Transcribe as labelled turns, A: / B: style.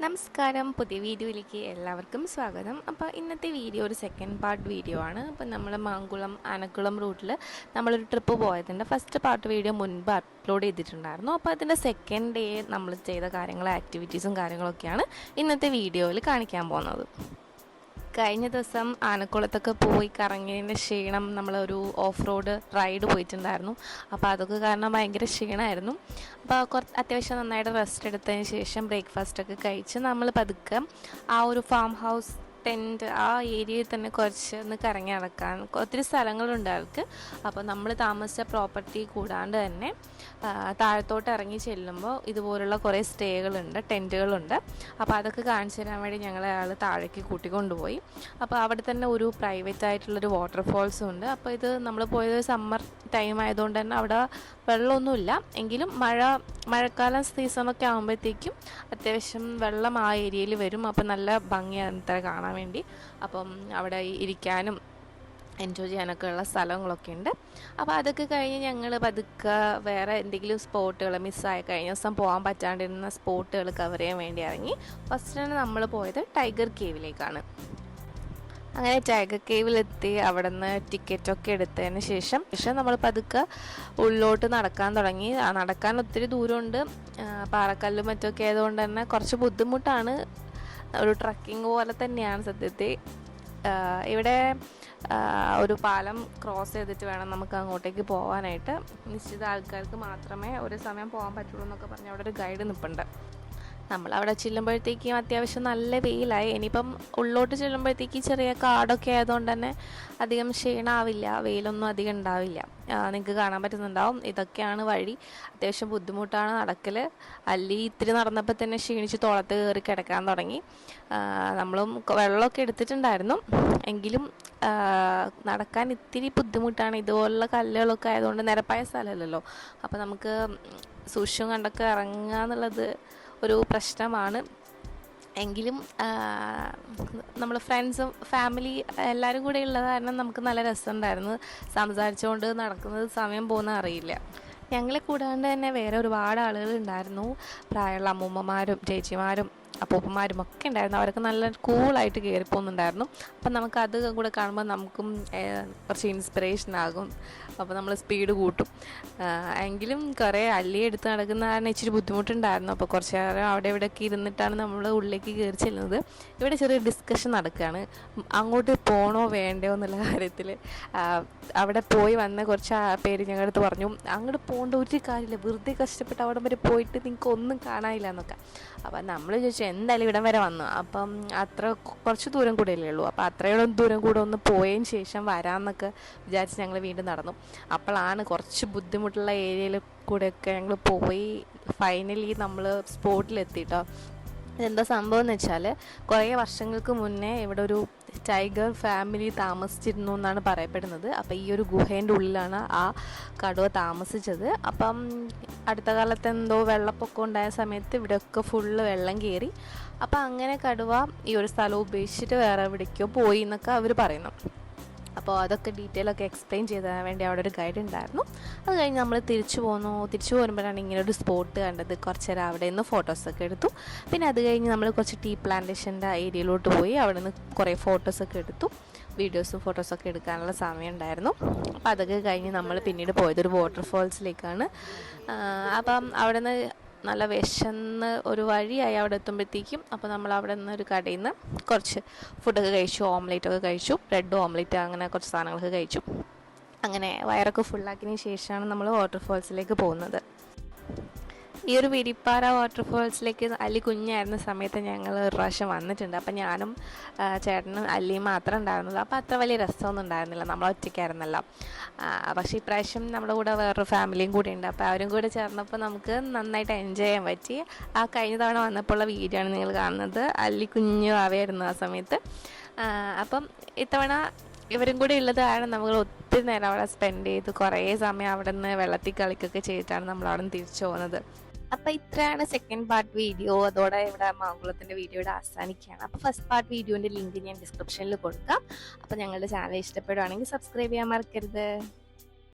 A: നമസ്കാരം. പുതിയ വീഡിയോയിലേക്ക് എല്ലാവർക്കും സ്വാഗതം. അപ്പോൾ ഇന്നത്തെ വീഡിയോ ഒരു സെക്കൻഡ് പാർട്ട് വീഡിയോ ആണ്. അപ്പോൾ നമ്മൾ മാങ്കുളം ആനക്കുളം റൂട്ടിൽ നമ്മളൊരു ട്രിപ്പ് പോയതിന്റെ ഫസ്റ്റ് പാർട്ട് വീഡിയോ മുൻപ് അപ്ലോഡ് ചെയ്തിട്ടുണ്ടായിരുന്നു. അപ്പോൾ അതിന്റെ സെക്കൻഡ് ഡേ നമ്മൾ ചെയ്ത കാര്യങ്ങൾ ആക്ടിവിറ്റീസും കാര്യങ്ങളൊക്കെയാണ് ഇന്നത്തെ വീഡിയോയിൽ കാണിക്കാൻ പോകുന്നത്. കഴിഞ്ഞ ദിവസം ആനക്കുളത്തൊക്കെ പോയി കറങ്ങിയതിന്റെ ക്ഷീണം നമ്മളൊരു ഓഫ് റോഡ് റൈഡ് പോയിട്ടുണ്ടായിരുന്നു. അപ്പോൾ അതൊക്കെ കാരണം ഭയങ്കര ക്ഷീണമായിരുന്നു അപ്പോൾ കുറച്ച് അത്യാവശ്യം നന്നായിട്ട് റെസ്റ്റ് എടുത്തതിന് ശേഷം ബ്രേക്ക്ഫാസ്റ്റ് ഒക്കെ കഴിച്ച് നമ്മൾ പതുക്കെ ആ ഒരു ഫാം ഹൗസ് ടെന്റ് ആ ഏരിയയിൽ തന്നെ കുറച്ച് ഒന്ന് കറങ്ങി നടക്കാൻ ഒത്തിരി സ്ഥലങ്ങളുണ്ട് അവർക്ക് അപ്പോൾ നമ്മൾ താമസിച്ച പ്രോപ്പർട്ടി കൂടാണ്ട് തന്നെ താഴത്തോട്ട് ഇറങ്ങി ചെല്ലുമ്പോൾ ഇതുപോലുള്ള കുറേ സ്റ്റേകളുണ്ട് ടെന്റുകളുണ്ട് അപ്പോൾ അതൊക്കെ കാണിച്ചു തരാൻ വേണ്ടി ഞങ്ങളെ അയാൾ താഴേക്ക് കൂട്ടിക്കൊണ്ടുപോയി. അപ്പോൾ അവിടെ തന്നെ ഒരു പ്രൈവറ്റ് ആയിട്ടുള്ളൊരു വാട്ടർഫോൾസും ഉണ്ട്. അപ്പോൾ ഇത് നമ്മൾ പോയത് സമ്മർ ടൈം ആയതുകൊണ്ട് തന്നെ അവിടെ വെള്ളമൊന്നുമില്ല. എങ്കിലും മഴ മഴക്കാലം സീസണൊക്കെ ആകുമ്പോഴത്തേക്കും അത്യാവശ്യം വെള്ളം ആ ഏരിയയിൽ വരും. അപ്പോൾ നല്ല ഭംഗിയാണ് ഇത്ര കാണാൻ. വേണ്ടി. അപ്പം അവിടെ ഇരിക്കാനും എൻജോയ് ചെയ്യാനൊക്കെ ഉള്ള സ്ഥലങ്ങളൊക്കെ ഉണ്ട്. അപ്പോൾ അതൊക്കെ കഴിഞ്ഞ് ഞങ്ങൾ പതുക്കെ വേറെ എന്തെങ്കിലും സ്പോട്ടുകൾ മിസ്സായി കഴിഞ്ഞ ദിവസം പോകാൻ പറ്റാണ്ടിരുന്ന സ്പോട്ടുകൾ കവർ ചെയ്യാൻ വേണ്ടി ഇറങ്ങി. ഫസ്റ്റാണ് നമ്മൾ പോയത് ടൈഗർ കേവിലേക്കാണ് അങ്ങനെ ടൈഗർ കേവിലെത്തി അവിടെ നിന്ന് ടിക്കറ്റൊക്കെ എടുത്തതിന് ശേഷം ശേഷം നമ്മൾ പതുക്കെ ഉള്ളിലോട്ട് നടക്കാൻ തുടങ്ങി. നടക്കാൻ ഒത്തിരി ദൂരമുണ്ട്. പാറക്കല്ലും മറ്റൊക്കെ ആയതുകൊണ്ട് തന്നെ കുറച്ച് ബുദ്ധിമുട്ടാണ് ഒരു ട്രക്കിംഗ് പോലെ തന്നെയാണ് സത്യത്തിൽ. ഇവിടെ ഒരു പാലം ക്രോസ് ചെയ്തിട്ട് വേണം നമുക്ക് അങ്ങോട്ടേക്ക് പോകാനായിട്ട് നിശ്ചിത ആൾക്കാർക്ക് മാത്രമേ ഒരു സമയം പോകാൻ പറ്റുള്ളൂ എന്നൊക്കെ പറഞ്ഞ് അവിടെ ഒരു ഗൈഡ് നിൽപ്പുണ്ട് നമ്മൾ അവിടെ ചെല്ലുമ്പോഴത്തേക്കും അത്യാവശ്യം നല്ല വെയിലായി. ഇനിയിപ്പം ഉള്ളോട്ട് ചെല്ലുമ്പോഴത്തേക്ക് ചെറിയ കാടൊക്കെ ആയതുകൊണ്ട് തന്നെ അധികം ക്ഷീണാവില്ല. വെയിലൊന്നും അധികം ഉണ്ടാവില്ല. നിങ്ങൾക്ക് കാണാൻ പറ്റുന്നുണ്ടാവും. ഇതൊക്കെയാണ് വഴി. അത്യാവശ്യം ബുദ്ധിമുട്ടാണ് നടക്കൽ അല്ലി ഇത്തിരി നടന്നപ്പോൾ തന്നെ ക്ഷീണിച്ച് തോളത്ത് കയറി കിടക്കാൻ തുടങ്ങി. നമ്മളും വെള്ളമൊക്കെ എടുത്തിട്ടുണ്ടായിരുന്നു. എങ്കിലും നടക്കാൻ ഇത്തിരി ബുദ്ധിമുട്ടാണ്. ഇതുപോലുള്ള കല്ലുകളൊക്കെ ആയതുകൊണ്ട് നിരപ്പായ സ്ഥലമല്ലല്ലോ. അപ്പോൾ നമുക്ക് സൂക്ഷ്യം കണ്ടൊക്കെ ഇറങ്ങുക എന്നുള്ളത് ഒരു പ്രശ്നമാണ്. എങ്കിലും നമ്മൾ ഫ്രണ്ട്സും ഫാമിലി എല്ലാവരും കൂടെ ഉള്ളത് കാരണം നമുക്ക് നല്ല രസമുണ്ടായിരുന്നു. സംസാരിച്ചുകൊണ്ട് നടക്കുന്നത് സമയം പോകുന്ന അറിയില്ല. ഞങ്ങളെ കൂടാണ്ട് തന്നെ വേറെ ഒരുപാട് ആളുകൾ ഉണ്ടായിരുന്നു. പ്രായമുള്ള അമ്മൂമ്മമാരും ചേച്ചിമാരും അപ്പൂപ്പന്മാരും ഒക്കെ ഉണ്ടായിരുന്നു. അവരൊക്കെ നല്ല കൂളായിട്ട് കയറി പോകുന്നുണ്ടായിരുന്നു അപ്പം നമുക്ക് അത് കൂടെ കാണുമ്പോൾ നമുക്കും കുറച്ച് ഇൻസ്പിറേഷൻ ആകും. അപ്പോൾ നമ്മൾ സ്പീഡ് കൂട്ടും. എങ്കിലും കുറേ അല്ലി എടുത്ത് നടക്കുന്ന കാരണം ഇച്ചിരി ബുദ്ധിമുട്ടുണ്ടായിരുന്നു. അപ്പോൾ കുറച്ച് നേരം അവിടെ ഇവിടെയൊക്കെ ഇരുന്നിട്ടാണ് നമ്മൾ ഉള്ളിലേക്ക് കയറി ചെല്ലുന്നത്. ഇവിടെ ചെറിയ ഡിസ്കഷൻ നടക്കുകയാണ് അങ്ങോട്ട് പോകണോ വേണ്ടയോ എന്നുള്ള കാര്യത്തിൽ അവിടെ പോയി വന്ന കുറച്ച് പേര് ഞങ്ങളുടെ അടുത്ത് പറഞ്ഞു. അങ്ങോട്ട് പോകേണ്ട ഒരു കാര്യമില്ല വെറുതെ കഷ്ടപ്പെട്ട് അവിടെ വരെ പോയിട്ട് നിങ്ങൾക്ക് ഒന്നും കാണാനില്ല എന്നൊക്കെ. അപ്പം നമ്മൾ ചോദിച്ചു എന്തായാലും ഇവിടം വരെ വന്നു. അപ്പം അത്ര കുറച്ച് ദൂരം കൂടെ അല്ലേ ഉള്ളൂ. അപ്പം അത്രയോളം ദൂരം കൂടെ ഒന്ന് പോയതിന് ശേഷം വരാമെന്നൊക്കെ വിചാരിച്ച് ഞങ്ങൾ വീണ്ടും നടന്നു. അപ്പോഴാണ് കുറച്ച് ബുദ്ധിമുട്ടുള്ള ഏരിയയിൽ കൂടെയൊക്കെ ഞങ്ങൾ പോയി ഫൈനലി നമ്മൾ സ്പോട്ടിലെത്തിട്ടോ. ഇതെന്താ സംഭവം എന്ന് വെച്ചാൽ കുറേ വർഷങ്ങൾക്ക് മുന്നേ ഇവിടെ ഒരു ടൈഗർ ഫാമിലി താമസിച്ചിരുന്നു എന്നാണ് പറയപ്പെടുന്നത്. അപ്പോൾ ഈ ഒരു ഗുഹേന്റെ ഉള്ളിലാണ് ആ കടുവ താമസിച്ചത്. അപ്പം അടുത്ത കാലത്ത് എന്തോ വെള്ളപ്പൊക്കം ഉണ്ടായ സമയത്ത് ഇവിടെയൊക്കെ ഫുള്ള് വെള്ളം കയറി അപ്പം അങ്ങനെ കടുവ ഈ ഒരു സ്ഥലം ഉപേക്ഷിച്ചിട്ട് വേറെ എവിടേക്കോ പോയി എന്നൊക്കെ അവർ പറയുന്നു. അപ്പോൾ അതൊക്കെ ഡീറ്റെയിൽ ഒക്കെ എക്സ്പ്ലെയിൻ ചെയ്ത് തരാൻ വേണ്ടി അവിടെ ഒരു ഗൈഡ് ഉണ്ടായിരുന്നു. അത് കഴിഞ്ഞ് നമ്മൾ തിരിച്ചു പോന്നു. തിരിച്ചു പോരുമ്പോഴാണ് ഇങ്ങനെ ഒരു സ്പോട്ട് കണ്ടത്. കുറച്ച് നേരം അവിടെ നിന്ന് ഫോട്ടോസൊക്കെ എടുത്തു. പിന്നെ അത് കഴിഞ്ഞ് നമ്മൾ കുറച്ച് ടീ പ്ലാന്റേഷന്റെ ഏരിയയിലോട്ട് പോയി. അവിടെ നിന്ന് കുറേ ഫോട്ടോസൊക്കെ എടുത്തു. വീഡിയോസും ഫോട്ടോസൊക്കെ എടുക്കാനുള്ള സമയം ഉണ്ടായിരുന്നു. അപ്പോൾ അതൊക്കെ കഴിഞ്ഞ് നമ്മൾ പിന്നീട് പോയത് ഒരു വാട്ടർഫോൾസിലേക്കാണ് അപ്പം അവിടെ നിന്ന് നല്ല വിശന്ന് ഒരു വഴിയായി അവിടെ എത്തുമ്പോഴത്തേക്കും അപ്പോൾ നമ്മൾ അവിടെ നിന്ന് ഒരു കടയിൽ നിന്ന് കുറച്ച് ഫുഡൊക്കെ കഴിച്ചു ഓംലേറ്റൊക്കെ കഴിച്ചു ബ്രെഡ് ഓംലേറ്റ് അങ്ങനെ കുറച്ച് സാധനങ്ങളൊക്കെ കഴിച്ചു. അങ്ങനെ വയറൊക്കെ ഫുള്ളാക്കിയതിന് ശേഷമാണ് നമ്മൾ വാട്ടർഫോൾസിലേക്ക് പോകുന്നത്. ഈ ഒരു വിരിപ്പാറ വാട്ടർഫോൾസിലേക്ക് അല്ലി കുഞ്ഞായിരുന്ന സമയത്ത് ഞങ്ങൾ ഒരു പ്രാവശ്യം വന്നിട്ടുണ്ട്. അപ്പം ഞാനും ചേട്ടനും അല്ലിയും മാത്രമേ ഉണ്ടായിരുന്നുള്ളൂ. അപ്പോൾ അത്ര വലിയ രസമൊന്നും ഉണ്ടായിരുന്നില്ല. നമ്മൾ ഒറ്റയ്ക്കായിരുന്നല്ലോ. പക്ഷേ ഇപ്രാവശ്യം നമ്മുടെ കൂടെ വേറൊരു ഫാമിലിയും കൂടി ഉണ്ട് അപ്പോൾ അവരും കൂടെ ചേർന്നപ്പോൾ നമുക്ക് നന്നായിട്ട് എൻജോയ് ചെയ്യാൻ പറ്റി. ആ കഴിഞ്ഞ തവണ വന്നപ്പോൾ ഉള്ള വീഡിയോ ആണ് നിങ്ങൾ കാണുന്നത്. അല്ലി കുഞ്ഞു ആവയായിരുന്നു ആ സമയത്ത്. അപ്പം ഇത്തവണ ഇവരും കൂടി ഉള്ളത് കാരണം നമ്മൾ ഒത്തിരി നേരം അവിടെ സ്പെൻഡ് ചെയ്ത് കുറേ സമയം അവിടെ നിന്ന് വെള്ളത്തിൽ കളിക്കൊക്കെ ചെയ്തിട്ടാണ് നമ്മൾ അവിടെ നിന്ന് തിരിച്ചു പോകുന്നത്. അപ്പൊ ഇത്രയാണ് സെക്കൻഡ് പാർട്ട് വീഡിയോ അതോടെ ഇവിടെ മാങ്കുളത്തിന്റെ വീഡിയോയുടെ അവസാനിക്കുകയാണ്. അപ്പൊ ഫസ്റ്റ് പാർട്ട് വീഡിയോന്റെ ലിങ്ക് ഞാൻ ഡിസ്ക്രിപ്ഷനിൽ കൊടുക്കാം. അപ്പൊ ഞങ്ങളുടെ ചാനൽ ഇഷ്ടപ്പെടുവാണെങ്കിൽ സബ്സ്ക്രൈബ് ചെയ്യാൻ മറക്കരുത്.